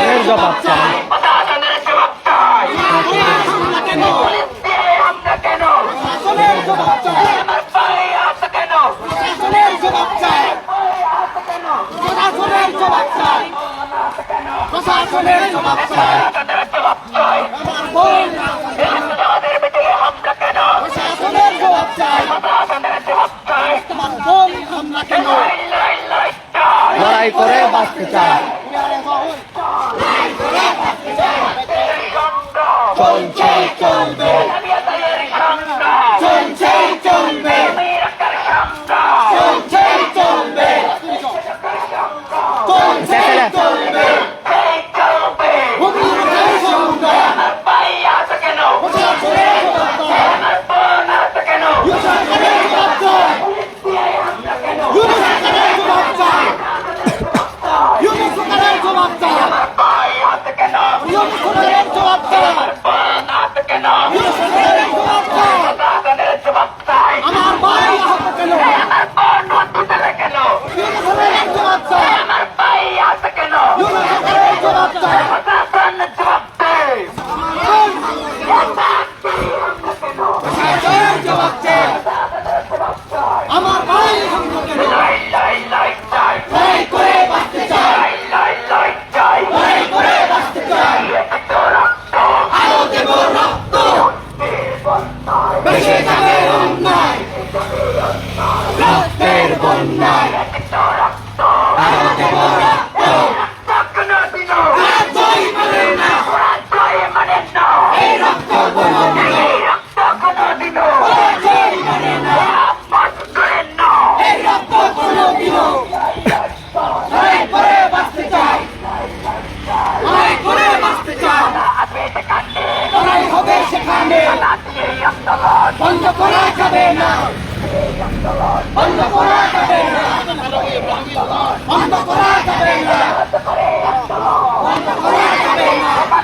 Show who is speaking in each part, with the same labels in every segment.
Speaker 1: এর জবাব চাই
Speaker 2: প্রশাসনের জবাব চাই প্রশাসনের জবাব চাই লড়াই
Speaker 1: করে বাঁচতে চায়। লড়াই হবে সেখানে বন্ধ করা যাবে না বন্ধ করা যাবে না। বন্ধ করা যাবে না। বন্ধ করা যাবে না।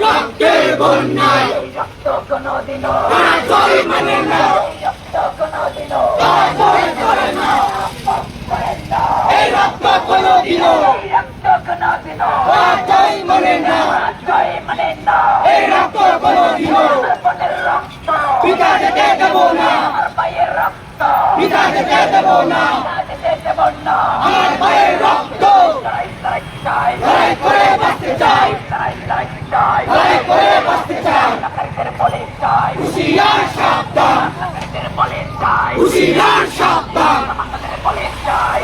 Speaker 2: Rock
Speaker 1: the bonnet! Rock the
Speaker 2: bonnet! Rock
Speaker 1: the bonnet! দেবো
Speaker 2: আমার পায়ের রক্ত
Speaker 1: পিতাকে কে দেবো না? চাই চাই চাই লড়াই করে চাই চাই। চাই করে বলে চাই। বলে চাই হুশিয়ার সাবধান। বলে চাই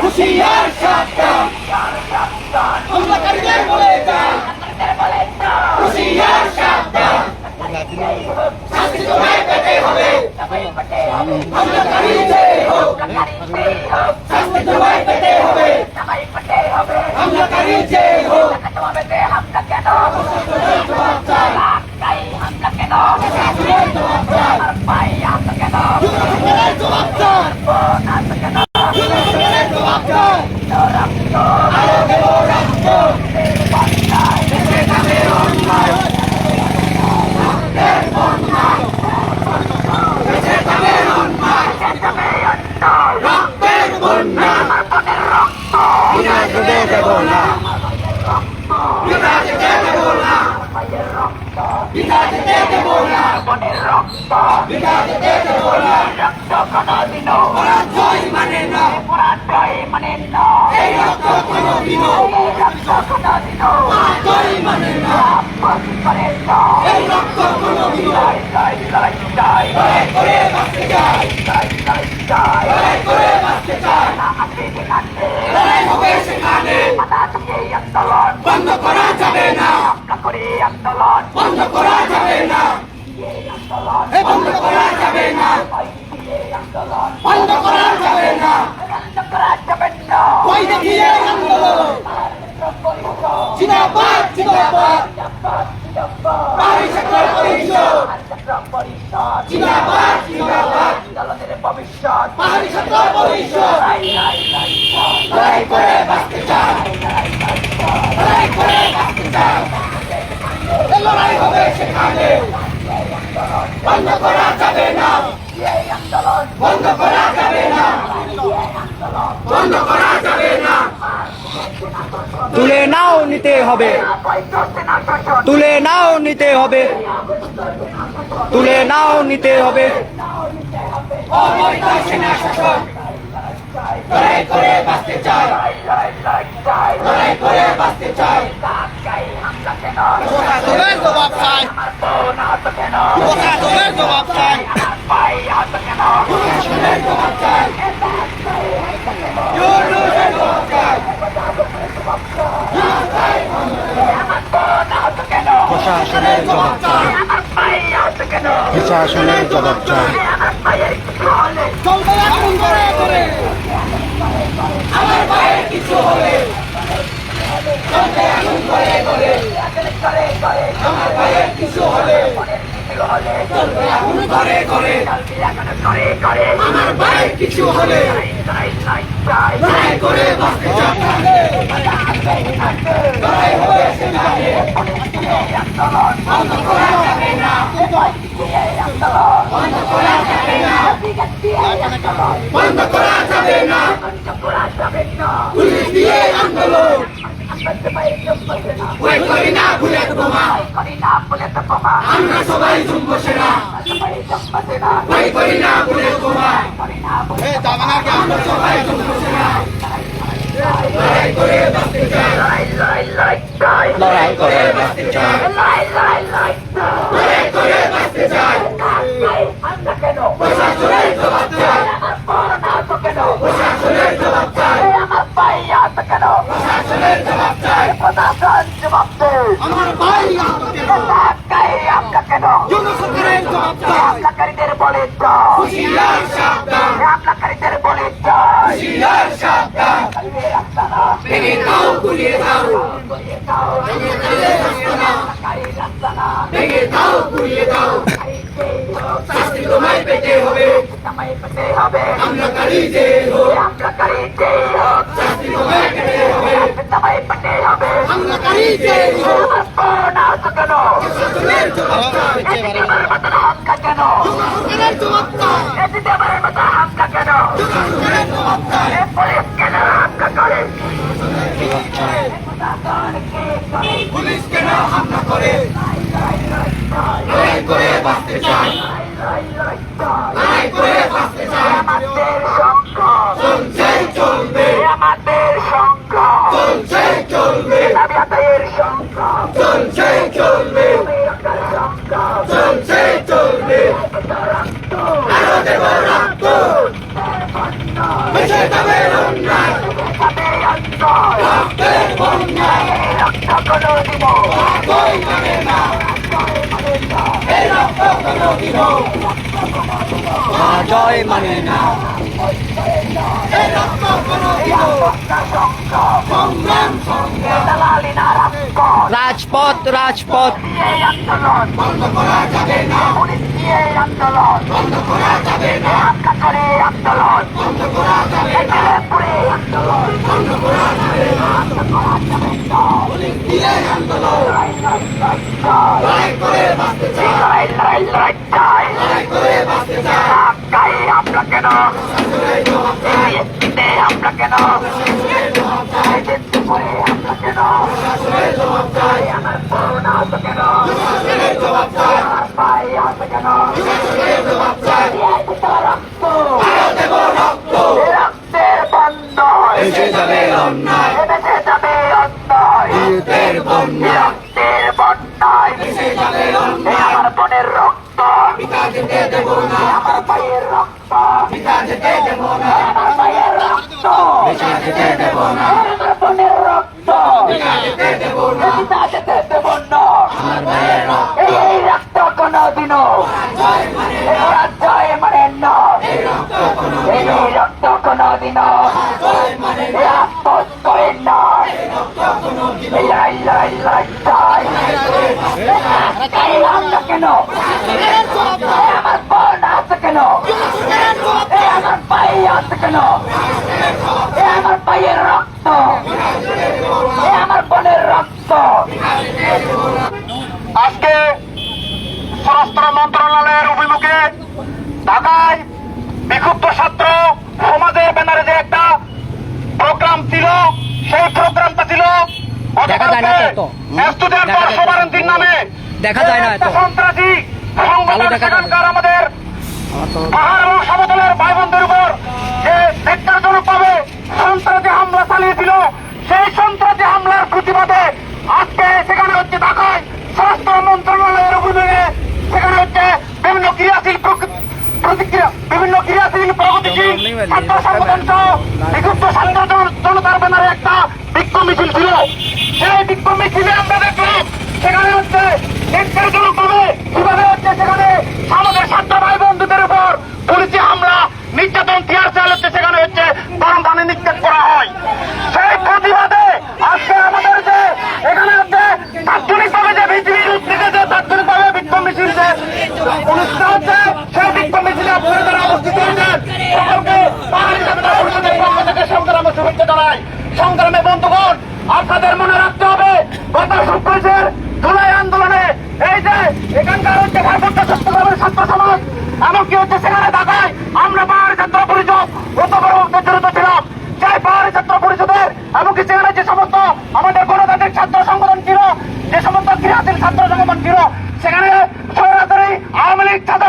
Speaker 1: দুশ্মনের রক্ত। রক্ত কোনদিনও। পরাজয় মানে না। এই রক্ত কোনদিনও। বন্ধ করা যাবে না। বন্ধ করা বন্ধ করা যাবে না বন্ধ করা যাবে না ওই দেখিয়ে আন্দোলন জিন্দাবাদ জিন্দাবাদ সেক্টর পরিষদ জিন্দাবাদ জিন্দাবাদ
Speaker 2: আন্দোলনের ভবিষ্যৎ
Speaker 1: সেক্টর পরিষদ
Speaker 2: লড়াই
Speaker 1: করে বাঁচতে চাই লড়াই করে বাঁচতে চাই লড়াই হবে সেখানে। বন্ধ করা যাবে না। বন্ধ করা যাবে না। বন্ধ করা যাবে না।
Speaker 3: তুলে নাও নিতে হবে। তুলে নাও নিতে হবে। তুলে নাও নিতে হবে।
Speaker 1: অবৈধ সেনা শাসন লড়াই করে বাঁচতে চাই। লড়াই করে বাঁচতে চাই।
Speaker 3: প্রশাসনের জবাব চাই জবাব চাই
Speaker 1: প্রশাসনের জবাব
Speaker 3: প্রশাসনের জবাব চাই
Speaker 1: চলবে এখন করে আমার ভাইয়ের কিছু ভাইয়ের কিছু হলে করে করে আমার ভাইয়ের কিছু হলে করে বাঁচতে বন্ধ করা যাবে না। বন্ধ করা যাবে না বন্ধ করা যাবে না পুলিশ দিয়ে আন্দোলন ভয় করি না ভুলে বোমা আমরা সবাই জুম্ব সেনা ভয় করি না ভুলে বোমা আমরা সবাই জুম্ব সেনা লড়াই করে বাঁচতে চাই
Speaker 3: লড়াই করে বাঁচতে চাই
Speaker 1: লড়াই করে বাঁচতে চাই প্রশাসনের জবাব চাই প্রশাসনের জবাব চাই প্রশাসনের জবাব চাই আমার ভাই ইউনুস সরকারের জবাব চাই
Speaker 2: হামলাকারীদের বলে যাও
Speaker 1: হুশিয়ার সাবধান
Speaker 2: হামলাকারীদের বলে যাও
Speaker 1: হুশিয়ার সাবধান ভেঙে দাও গুলিয়ে দাও ভেঙে দাও গুলিয়ে দাও শাস্তি তোমায় পেতে হবে
Speaker 2: সময় পেতে হবে
Speaker 1: আমরা কারি যে হোক
Speaker 2: হামলাকারীদের হোক
Speaker 1: শাস্তি তোমায় পেতে হবে
Speaker 2: পুলিশ কেন হামলা করে
Speaker 1: লড়াই করে বাঁচতে চাই লড়াই করে বাঁচতে চাই চলবে
Speaker 3: জয় মানে না রাজপথ রাজপথ।
Speaker 1: বন্ধ করা যাবে না। বন্ধ করা যাবে না।
Speaker 2: করে আন্দোলন।
Speaker 1: বন্ধ করা যাবে না
Speaker 2: পুরে আমরা কেন আমরা কেন আমরা কেন আমার করোনা কেন
Speaker 1: জবাব চাই।
Speaker 2: ভাই কেন
Speaker 1: জবাব চাই
Speaker 2: রক্ত। রক্তের বন্ধ
Speaker 1: হয়ে যাবে অন্যায়।
Speaker 2: কেন আমার বোন আছে কেন আমার ভাই আছে কেন আমার ভাইয়ের রক্ত আমার বোনের রক্ত আজকে স্বরাষ্ট্র মন্ত্রণালয়ের অভিমুখে ঢাকায় বিক্ষুব্ধ ছাত্র সমাজের ব্যানারে যে একটা প্রোগ্রাম ছিল সেই প্রোগ্রামটা ছিল
Speaker 3: দেখা যায় না তো দেখা যায় না।
Speaker 2: বর্ষবরণতির নামে
Speaker 3: দেখা যায় না এত।
Speaker 2: একটা সন্ত্রাসী সংগঠন
Speaker 3: দেখা যায় না।
Speaker 2: সেখানকার আমাদের
Speaker 3: তো
Speaker 2: পাহাড় এবং সমতলের ভাই বোনদের উপর যে ধিক্কারজনক ভাবে সন্ত্রাসী হামলা চালিয়েছিল সেই সন্ত্রাসী হামলার প্রতিবাদে আজকে সেখানে হচ্ছে ঢাকায় স্বরাষ্ট্র মন্ত্রণালয়ের অভিযোগে সেখানে হচ্ছে বিভিন্ন ক্রিয়াশীল প্রতিক্রিয়া বিভিন্ন ক্রিয়াশীল প্রগতিশীল ছাত্র সংগঠন সহ বিক্ষুব্ধ ছাত্র জনতার ব্যানারে একটা বিক্ষোভ মিছিল ছিল সেই বিক্ষোভ মিছিলে আমরা দেখলাম সেখানে হচ্ছে ধিক্কারজনক ভাবে কীভাবে হচ্ছে সেখানে আমাদের ছাত্র ভাই বন্ধুদের উপর পুলিশি হামলা নির্যাতন টিয়ার চাল হচ্ছে সেখানে হচ্ছে গরম পানি নিক্ষেপ করা হয় সেই প্রতিবাদে আজকে আমাদের যে এখানে হচ্ছে তাৎক্ষণিক ভাবে যে বিজিবির উদ্যোগে যে তাৎক্ষণিক ভাবে বিক্ষোভ মিছিল যে অনুষ্ঠিত হচ্ছে সেই বিক্ষোভ মিছিলে আপনারা যারা উপস্থিত হয়েছেন সকলকে পাহাড়ি ছাত্র পরিষদের পক্ষ থেকে সংগ্রামে শুভেচ্ছা জানাই সংগ্রামে বন্ধুগণ আপনাদের মনে রাখতে হবে গত শুক্রের জুলাই আন্দোলনে এই যে এখানকার হচ্ছে ভারপ্রাপ্ত ছাত্রসমাজের ছাত্র সমাজ এমনকি হচ্ছে সেখানে ঢাকায় আমরা পাহাড়ি ছাত্র পরিষদ অত বড় জড়িত ছিলাম সেই পাহাড়ি ছাত্র পরিষদের এমনকি সেখানে যে সমস্ত আমাদের গণতান্ত্রিক ছাত্র সংগঠন ছিল যে সমস্ত ক্রিয়াশীল ছাত্র সংগঠন ছিল সেখানে সরাসরি আওয়ামী লীগ ছাত্র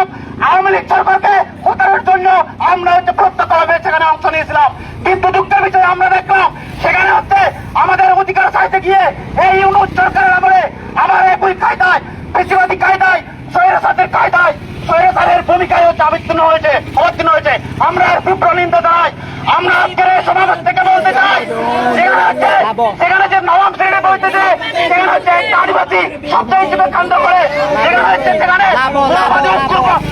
Speaker 2: আওয়ামী লীগ সরকারকে হতানোর জন্য আমরা হচ্ছে প্রত্যক্ষভাবে সেখানে অংশ নিয়েছিলাম কিন্তু দুঃখের বিষয়ে আমরা দেখলাম সেখানে হচ্ছে আমাদের অধিকার চাইতে গিয়ে এই ইউনুস সরকারের আমলে আমার একই কায়দায় বেশিবাদী স্বৈরাচারের কায়দায় স্বৈরাচারের ভূমিকায় হচ্ছে আবিচ্ছিন্ন হয়েছে অবতীর্ণ হয়েছে। আমরা এর তীব্র নিন্দা জানাই আমরা আজকের এই সমাবেশ থেকে বলতে চাই সেখানে হচ্ছে সেখানে যে নবম শ্রেণি বলতেছে সেখানে হচ্ছে একটা আদিবাসী শব্দ হিসেবে কাণ্ড করে, সেখানে হচ্ছে সেখানে উগ্রবাদ-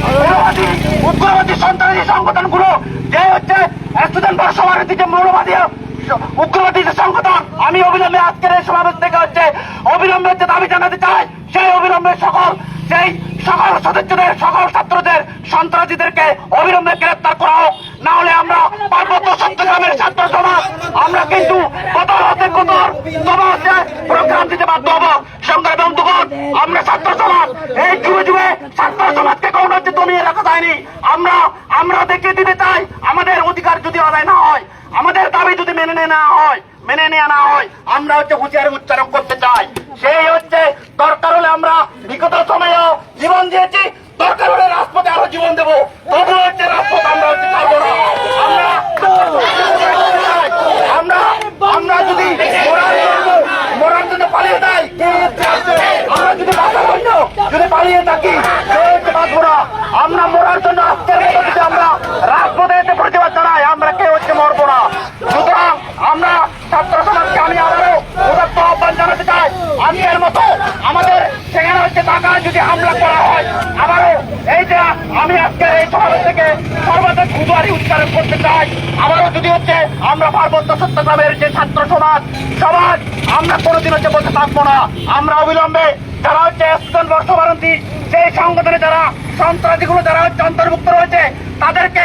Speaker 2: উগ্রবাদী সন্ত্রাসী সংগঠনগুলো, যে হচ্ছে স্টুডেন্ট বর্ষমানের যে মৌলবাদী উগ্রবাদী যে সংগঠন, আমি অবিলম্বে আজকের এই সমাবেশ থেকে হচ্ছে অবিলম্বে হচ্ছে দাবি জানাতে চাই, সেই অবিলম্বে সকল সেই সকল সদস্যদের, সকল ছাত্রদের, সন্ত্রাসীদেরকে অবিলম্বে গ্রেপ্তার করা হোক না হলে আমরা পার্বত্য চট্টগ্রামের ছাত্র সমাজ, আমরা কিন্তু কতর হতে তোমার হচ্ছে প্রোগ্রাম দিতে বাধ্য হব। সংগ্রামী বন্ধুগণ, আমরা ছাত্র সমাজ, এই যুগে যুগে ছাত্র সমাজকে কখনো দমিয়ে রাখা যায়নি। আমরা আমরা দেখিয়ে দিতে চাই, আমাদের অধিকার যদি আদায় না হয় আমাদের দাবি যদি মেনে নেওয়া হয় মেনে নেওয়া না হয় আমরা হচ্ছে হুঁশিয়ারি উচ্চারণ করতে চাই সেই হচ্ছে দরকার হলে আমরা বিগত সময়েও জীবন দিয়েছি দরকার হলে রাজপথে আরও তবু হচ্ছে রাজপথ আমরা হচ্ছে ছাড়বো না। আমরা আমরা আমরা যদি মরার জন্য পালিয়ে যাই আমরা যদি বাঁচার জন্য যদি পালিয়ে থাকি বাঁচবো না? আমরা মরার জন্য আজকের যদি আমরা রাজপথে এসে প্রতিবাদ জানাই, আমরা কেউ হচ্ছে মরবো না। সুতরাং আমরা ছাত্র আমি আবারও উদাত্ত জানাতে চাই। আজকের মতো আমাদের সেখানে হচ্ছে ঢাকায় যদি হামলা করা হয়, আবারও আমি আজকের এই সমাবেশ থেকে সর্বাধিক উদারি উচ্চারণ করতে চাই। আবারও যদি হচ্ছে, আমরা পার্বত্য চট্টগ্রামের যে ছাত্র সমাজ সমাজ, আমরা কোনোদিন হচ্ছে বলতে থাকব না। আমরা অবিলম্বে যারা হচ্ছে স্টুডেন্ট বর্ষবারন্তী সেই সংগঠনে যারা সন্ত্রাসীগুলো যারা অন্তর্ভুক্ত রয়েছে তাদেরকে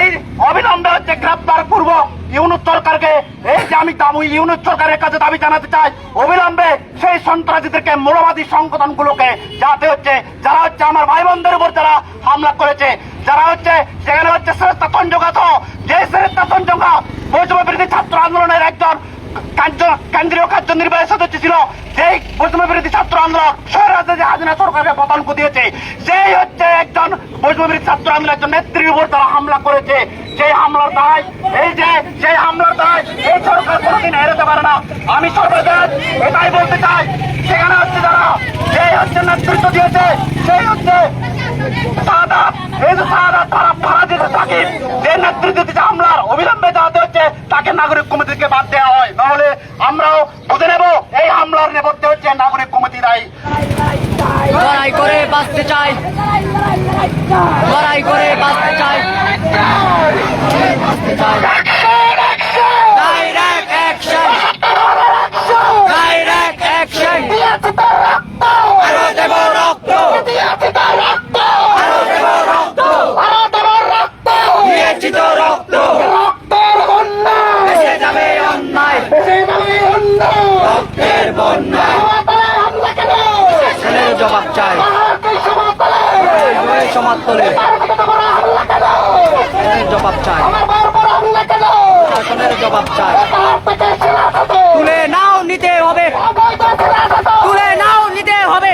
Speaker 2: অবিলম্বে হচ্ছে গ্রেপ্তার করব ইউনুস সরকারকে। এই যে আমি দাম ইউনুস সরকারের কাছে দাবি জানাতে চাই, অবিলম্বে সেই সন্ত্রাসীদেরকে মৌলবাদী সংগঠনগুলোকে যাতে হচ্ছে। যারা হচ্ছে আমার ভাই বোনদের উপর যারা হামলা করেছে, যারা হচ্ছে সেখানে হচ্ছে শ্রেষ্ঠা তঞ্জঙ্গা যে শ্রেষ্ঠা তঞ্জঙ্গা বৈষম্য বিরোধী ছাত্র আন্দোলনের একজন কেন্দ্রীয় কার্যনির্বাহী সদস্য ছিল যেই বৈষম্য বিরোধী ছাত্র আন্দোলন হাজিনা সরকারকে পতন দিয়েছে। সেই হচ্ছে একজন বৈষম্য বিরোধী ছাত্র আন্দোলন একজন নেত্রীর উপর তারা হামলা করেছে। সেই হামলার দায়, এই যে সেই হামলার দায়, এই সরকার কোনোদিন এড়াতে পারে না। আমি সর্বদাই এটাই বলতে চাই। সেখানে হচ্ছে যারা সেই হচ্ছে নেতৃত্ব দিয়েছে, সেই হচ্ছে হামলার হচ্ছে তাকে নাগরিক কমিটি থেকে বাদ দেওয়া হয়। নাহলে আমরাও বুঝে নেব, এই হামলার নেপথ্যে হচ্ছে নাগরিক কমিটি দায়ী
Speaker 3: লড়াই করে বাঁচতে চাই লড়াই করে বাঁচতে চাই বাঁচতে চাই ডাইরেক্ট অ্যাকশন সমর্থনে জবাব চাই। প্রশাসনের জবাব চাই। তুলে নাও নিতে হবে।
Speaker 1: তুলে নাও নিতে হবে।